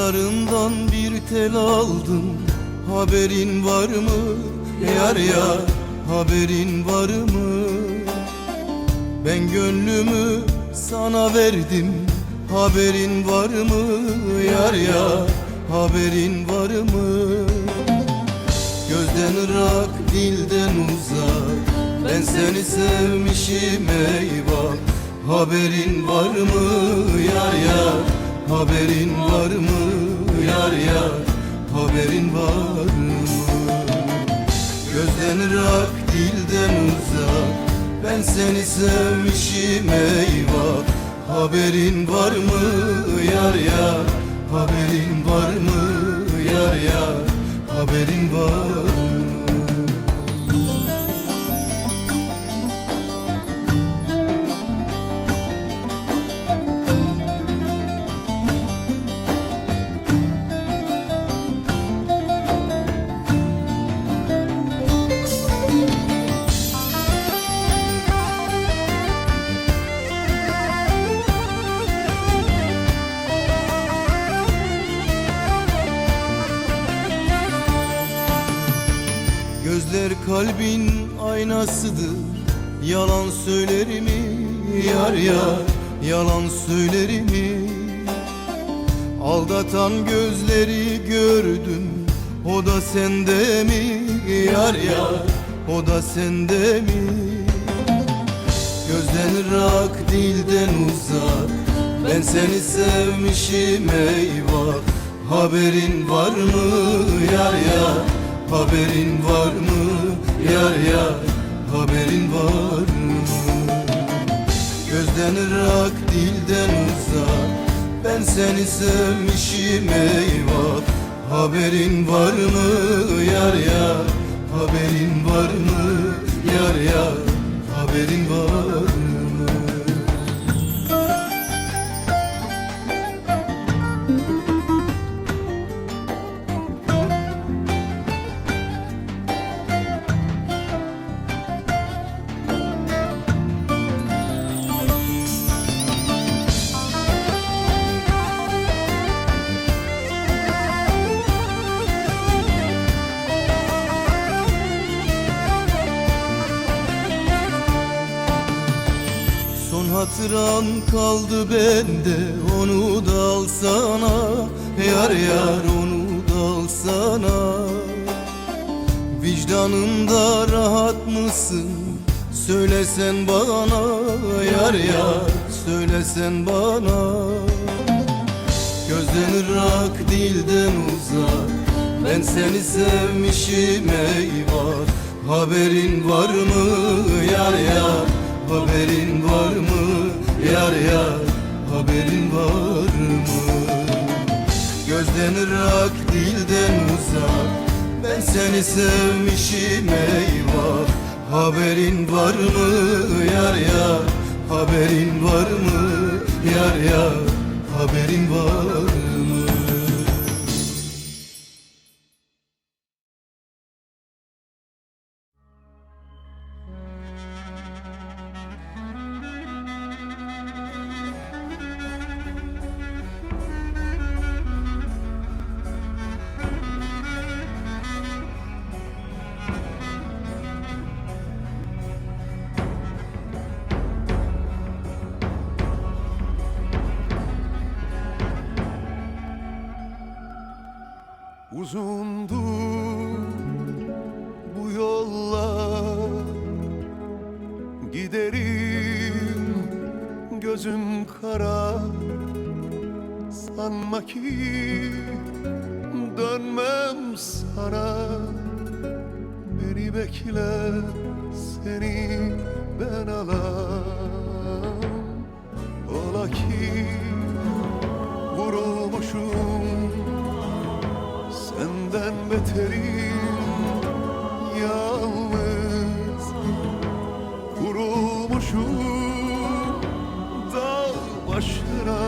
Saçlarından bir tel aldım. Haberin var mı? Yar yar Haberin var mı? Ben gönlümü sana verdim. Haberin var mı? Yar yar Haberin var mı? Gözden ırak dilden uzak. Ben seni sevmişim eyvah. Haberin var mı? Yar yar Haberin var mı? Yar yar Haberin var mı? Gözden ırak dilden uzak. Ben seni sevmişim eyvah. Haberin var mı? Yar yar Haberin var mı? Yar yar Haberin var aynasıdır Yalan söyler mi? Yar yar Yalan söyler mi? Aldatan gözleri gördüm O da sende mi? Yar yar O da sende mi? Gözden ırak dilden uzak Ben seni sevmişim eyvah. Haberin var mı? Yar yar Haberin var mı? Yar yar Haberin var mı? Gözden ırak dilden uzak. Ben seni sevmişim eyvah. Haberin var mı? Yar yar. Haberin var mı? Yar yar. Haberin var mı hatıran kaldı bende Onu da alsana Yar yar onu da alsana Vicdanında rahat mısın? Söylesen bana. Yar yar söylesen bana. Gözden ırak dilden uzak. Ben seni sevmişim eyvah. Haberin var mı? Yar yar Haberin var mı? Yar yar Haberin var mı? Gözden ırak dilden uzak. Ben seni sevmişim eyvah. Haberin var mı? Yar yar Haberin var mı? Yar yar Haberin var mı Uzundu bu yollar Giderim gözüm kara Sanma ki dönmem sana. Beni bekle seni ben alam. Ola ki vurulmuşum Beterim yalnız Vurulmuşum dağ başına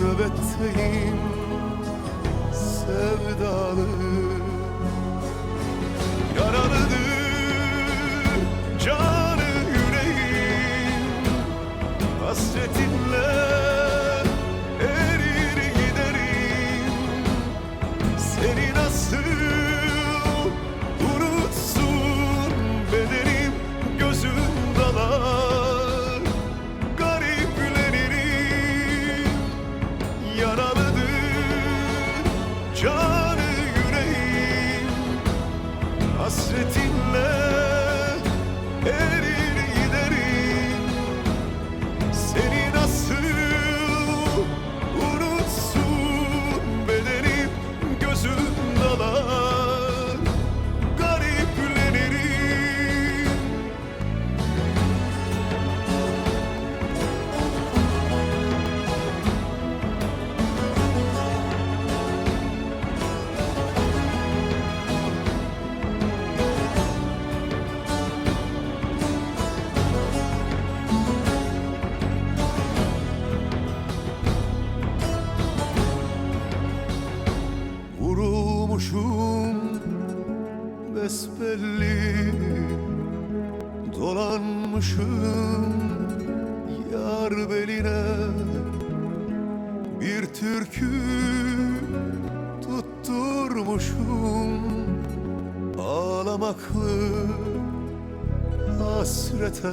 Nöbetteyim sevdalı Dolanmışım yar beline. Bir türkü tutturmuşum Ağlamaklı hasrete